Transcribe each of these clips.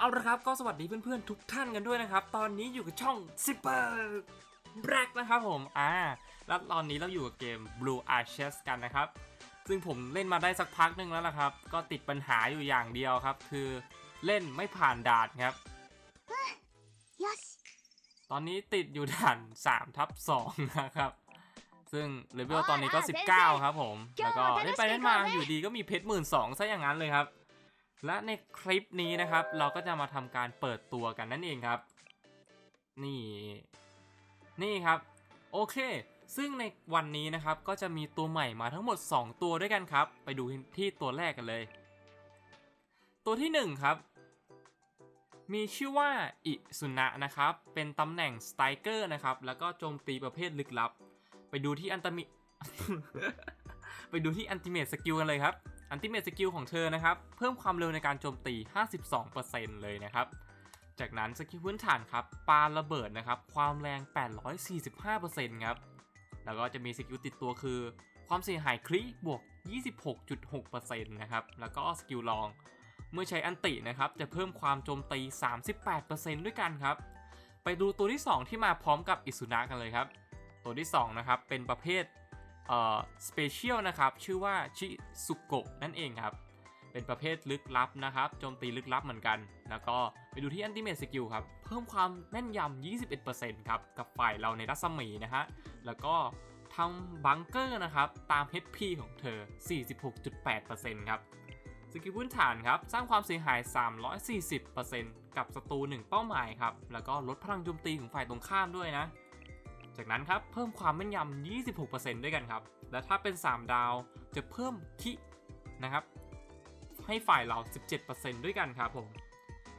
เอาละครับก็สวัสดีเพื่อนๆทุกท่านกันด้วยนะครับ ตอนนี้อยู่กับช่อง Zipper Black นะครับผมอ่าแล้วตอนนี้เราอยู่กับเกม Blue Arches กันนะครับ ซึ่งผมเล่นมาได้สักพักหนึ่งแล้วนะครับ ก็ติดปัญหาอยู่อย่างเดียวครับ คือเล่นไม่ผ่านด่านครับ ตอนนี้ติดอยู่ด่าน3ทับ2นะครับ ซึ่งเลเวลตอนนี้ก็ 19 ครับผม แล้วก็เล่นไปเล่นมาอยู่ดีก็มีเพชรหมื่นสองซะอย่างนั้นเลยครับ และในคลิปนี้นะครับ เราก็จะมาทำการเปิดตัวกันนั่นเองครับ นี่ นี่ครับ โอเค ซึ่งในวันนี้นะครับก็จะมีตัวใหม่มาทั้งหมด 2 ตัวด้วยกันครับ ไปดูที่ตัวแรกกันเลย ตัวที่ 1 ครับ มีชื่อว่าอิสุนะนะครับ เป็นตำแหน่งสไตรเกอร์นะครับ แล้วก็โจมตีประเภทลึกลับ ไปดูที่อันตมิ ไปดูที่อันติเมตสกิลกันเลยครับ อันติเมตสกิลของเธอนะครับ เพิ่มความเร็วในการโจมตี 52%เลยนะครับ จากนั้นสกิลพื้นฐานครับปาระเบิดนะครับ ความแรง 845%ครับ แล้วก็จะมีสกิลติดตัวคือ ความเสียหายคริบวก 26.6%นะครับ แล้วก็สกิลลอง เมื่อใช้อันตินะครับ จะเพิ่มความโจมตี 38%ด้วยกันครับ ไปดูตัวที่ 2 ที่มาพร้อมกับอิสุนะกันเลยครับ ตัวที่2นะครับเป็นประเภท สเปเชียลนะครับ ชื่อว่าชิซุโกะนั่นเองครับ เป็นประเภทลึกลับนะครับ โจมตีลึกลับเหมือนกัน แล้วก็ไปดูที่อันติเม e สกิลครับ เพิ่มความแม่นยำ 21%ครับ กับฝ่ายเราในรัศมีนะฮะ แล้วก็ทำบังเกอร์นะครับ ตาม HP ของเธอ 46.8%ครับสกิลพื้นฐานครับ สร้างความเสียหาย 340%กับศัตรู1เป้าหมายครับ แล้วก็ลดพลังโจมตีของฝ่ายตรงข้ามด้วยนะ จากนั้นครับเพิ่มความแม่นยำ 26%ด้วยกันครับ และถ้าเป็น 3 ดาวจะเพิ่มคินะครับ ให้ฝ่ายเรา 17%ด้วยกันครับผม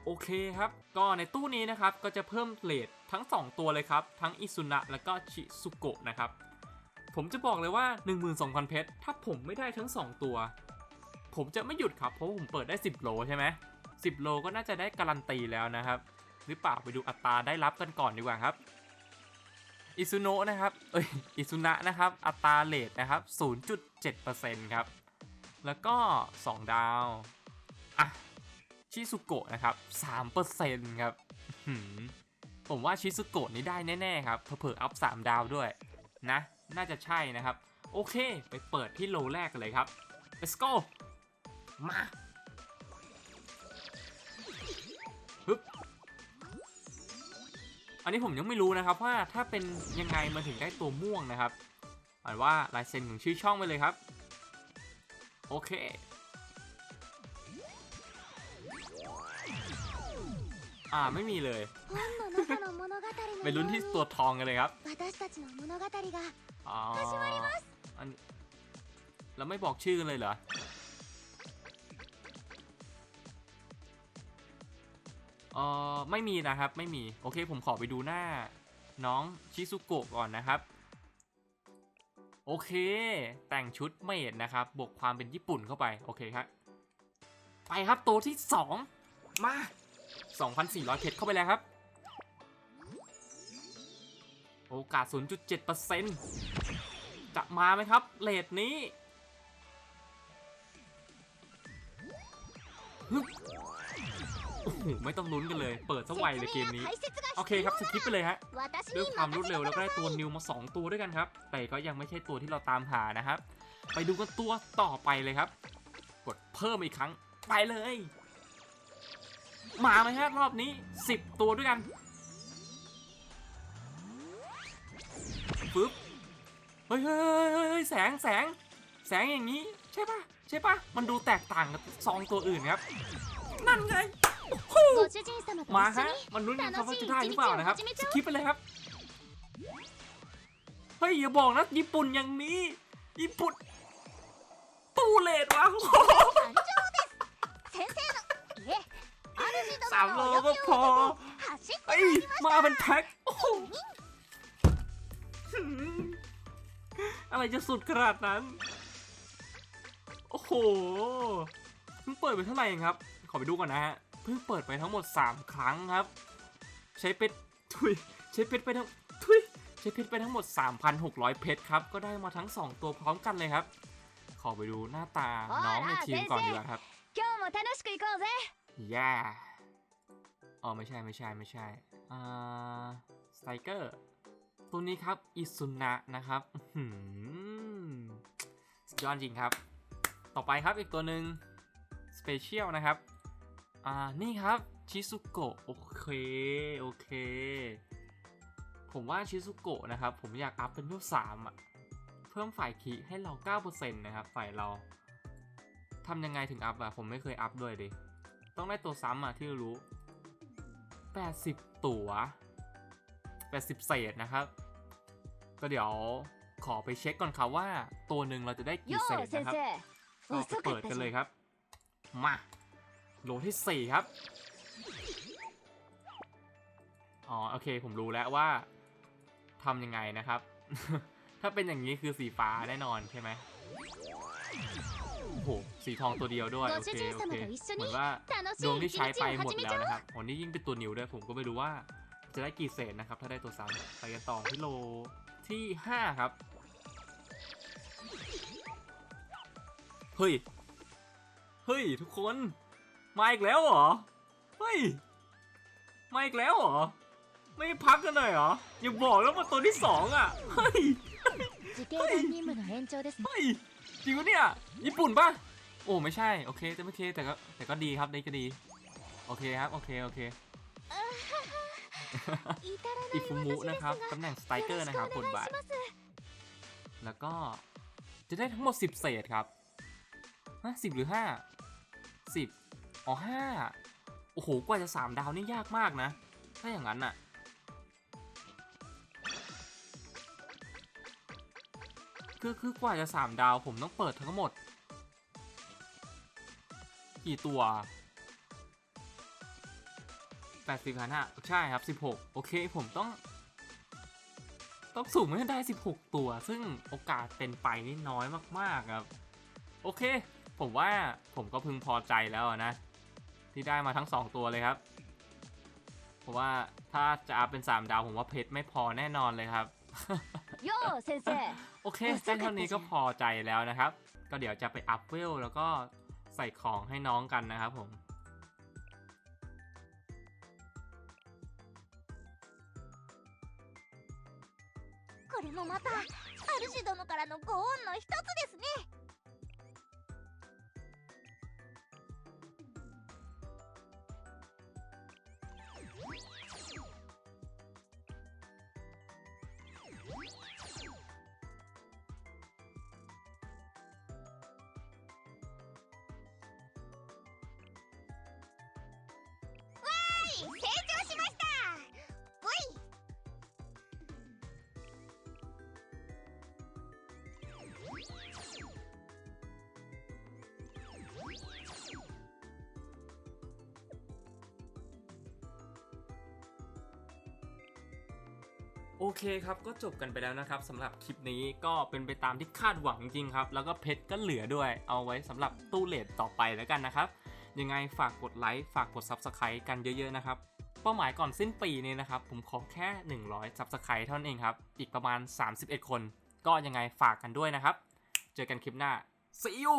โอเคครับ ก็ในตู้นี้นะครับก็จะเพิ่มเลททั้ง 2 ตัวเลยครับ ทั้งอิซุนะและก็ชิซุโกะนะครับ ผมจะบอกเลยว่า 12,000 เพชร ถ้าผมไม่ได้ทั้ง 2 ตัว ผมจะไม่หยุดครับ เพราะผมเปิดได้ 10 โลใช่ไหม10 โลก็น่าจะได้การันตีแล้วนะครับ หรือเปล่าไปดูอัตราได้รับกันก่อนดีกว่าครับ อิซุโนะนะครับเอ้ยอิซุนะนะครับ อัตราเลทนะครับ 0.7%ครับ แล้วก็ 2 ดาว อะ ชิซุโกะนะครับ 3%ครับผมว่าชิซุโกะนี่ได้แน่ๆครับ เผลอๆอัพ 3 ดาวด้วย นะ น่าจะใช่นะครับ โอเค ไปเปิดที่โลแรกกันเลยครับ let's go มา อันนี้ผมยังไม่รู้นะครับว่าถ้าเป็นยังไงมาถึงได้ตัวม่วงนะครับอ่านว่าลายเซ็นของชื่อช่องไปเลยครับ โอเค อ่าไม่มีเลยไปลุ้นที่ตัวทองกันเลยครับอ๋ออันแล้วไม่บอกชื่อกันเลยเหรอ ออไม่มีนะครับไม่มีโอเคผมขอไปดูหน้า น้องชิซุโกะก่อนนะครับ โอเค แต่งชุดเมดนะครับ บวกความเป็นญี่ปุ่นเข้าไป โอเคครับไปครับตัวที่ 2 มา 2,400 เพชรเข้าไปแล้วครับ โอกาส 0.7%จะมาไหมครับเลทนี้ฮึบโอ้โห ไม่ต้องลุ้นกันเลย เปิดสักไวเลยเกมนี้ โอเคครับสกิปไปเลยฮะ ด้วยความรวดเร็วแล้วก็ได้ตัวนิวมา 2 ตัวด้วยกันครับ แต่ก็ยังไม่ใช่ตัวที่เราตามหานะครับ ไปดูกันตัวต่อไปเลยครับ กดเพิ่มอีกครั้ง ไปเลย มาไหมฮะรอบนี้ 10 ตัวด้วยกันปึ๊บ เฮ้ยเฮ้ยแสงแสง แสงอย่างนี้ ใช่ปะใช่ปะมันดูแตกต่างกับซองตัวอื่นครับ นั่นไง มาฮะมันลุ้นกันครับว่าจะได้หรือเปล่านะครับคลิปไปเลยครับ เฮ้ยอย่าบอกนะญี่ปุ่นอย่างนี้ ญี่ปุ่นตูเลดวะสามโลก็พอเฮ้ยมาเป็นแพ็คอะไรจะสุดขนาดนั้น โอ้โหมันเปิดไปเท่าไหร่ครับ ขอไปดูก่อนนะฮะ เพิ่งเปิดไปทั้งหมด 3 ครั้งครับ ใช้เพชรทุยใช้เพชรไปทั้งทุยใช้เพชรไปทั้งหมด 3,600 เพชรครับ ก็ได้มาทั้ง 2 ตัวพร้อมกันเลยครับ ขอไปดูหน้าตาน้องในทีมก่อนดีกว่าครับย่าอ๋อไม่ใช่ไม่ใช่ไม่ใช่อ่าสไตเกอร์ตัวนี้ครับอิซุนะนะครับสุยอดจริงครับ ต่อไปครับอีกตัวหนึ่งสเปเชียลนะครับ อ่า นี่ครับ ชิซุโกะ โอเค โอเค ผมว่าชิซุโกะนะครับ ผมอยากอัพเป็นเวลสามอะ เพิ่มฝ่ายคีให้เรา 9%นะครับ ฝ่ายเราทำยังไงถึงอัพอะ ผมไม่เคยอัพด้วยดิ ต้องได้ตัวซ้ำอะที่รู้ 80 ตัว80 เศษนะครับ ก็เดี๋ยวขอไปเช็คก่อนครับว่า ตัวหนึ่งเราจะได้กี่เศษนะครับก็เปิดกันเลยครับ มา โหลที่สี่ครับ อ๋อ โอเค ผมรู้แล้วว่าทำยังไงนะครับ ถ้าเป็นอย่างนี้คือสีฟ้าแน่นอนใช่ไหมโอ้หสีทองตัวเดียวด้วย โอเค โอเค เหมือนว่าดวงที่ใช้ไปหมดแล้วนะครับวันนี่ยิ่งเป็นตัวนิวด้วย ผมก็ไม่รู้ว่าจะได้กี่เศษนะครับ ถ้าได้ตัวซ้ำไปกันต่อที่โลที่ 5 ครับ เฮ้ย เฮ้ย ทุกคน มาอีกแล้วเหรอ เฮ้ย มาอีกแล้วเหรอ ไม่พักกันหน่อยเหรอ อย่าบอกแล้วมาตัวที่สองอะ เฮ้ย เฮ้ยเฮ้ยจริงวะเนี่ย ญี่ปุ่นปะโอ้ไม่ใช่ โอเค แต่ไม่โอเค แต่ก็แต่ก็ดีครับได้ก็ดี โอเคครับ โอเค โอเคอิฟุมุนะครับตำแหน่งสไตรเกอร์นะครับบทบาทแล้วก็จะได้ทั้งหมด 10 เศษครับฮะสิบหรือ 5 10 อ๋อ5โอ้โห กว่าจะ3ดาวนี่ยากมากนะ ถ้าอย่างนั้นน่ะคือคือกว่าจะ3ดาวผมต้องเปิดทั้งหมด กี่ตัว80คันฮะใช่ครับ16โอเคผมต้อง ต้องสุ่มให้ได้16ตัว ซึ่งโอกาสเป็นไปนี่น้อยมากๆครับ โอเค ผมว่าผมก็พึงพอใจแล้วนะ ที่ได้มาทั้ง 2 ตัวเลยครับ เพราะว่าถ้าจะอัพเป็น 3 ดาวผมว่าเพชรไม่พอแน่นอนเลยครับ よう先生 โอเคได้เท่านี้ก็พอใจแล้วนะครับ ก็เดี๋ยวจะไปอัพเวลแล้วก็ใส่ของให้น้องกันนะครับผม これもまた主殿からのご恩の一つですね 成長しましたブイโอเคครับ ก็จบกันไปแล้วนะครับสำหรับคลิปนี้ก็เป็นไปตามที่คาดหวังจริงครับ แล้วก็เพชรก็เหลือด้วย เอาไว้สำหรับตู้เลทต่อไปแล้วกันนะครับ ยังไงฝากกดไลค์ฝากกด Subscribe กันเยอะๆนะครับ เป้าหมายก่อนสิ้นปีนี้นะครับ ผมขอแค่ 100 Subscribe เท่านั้นเองครับ อีกประมาณ 31 คน ก็ยังไงฝากกันด้วยนะครับ เจอกันคลิปหน้า See you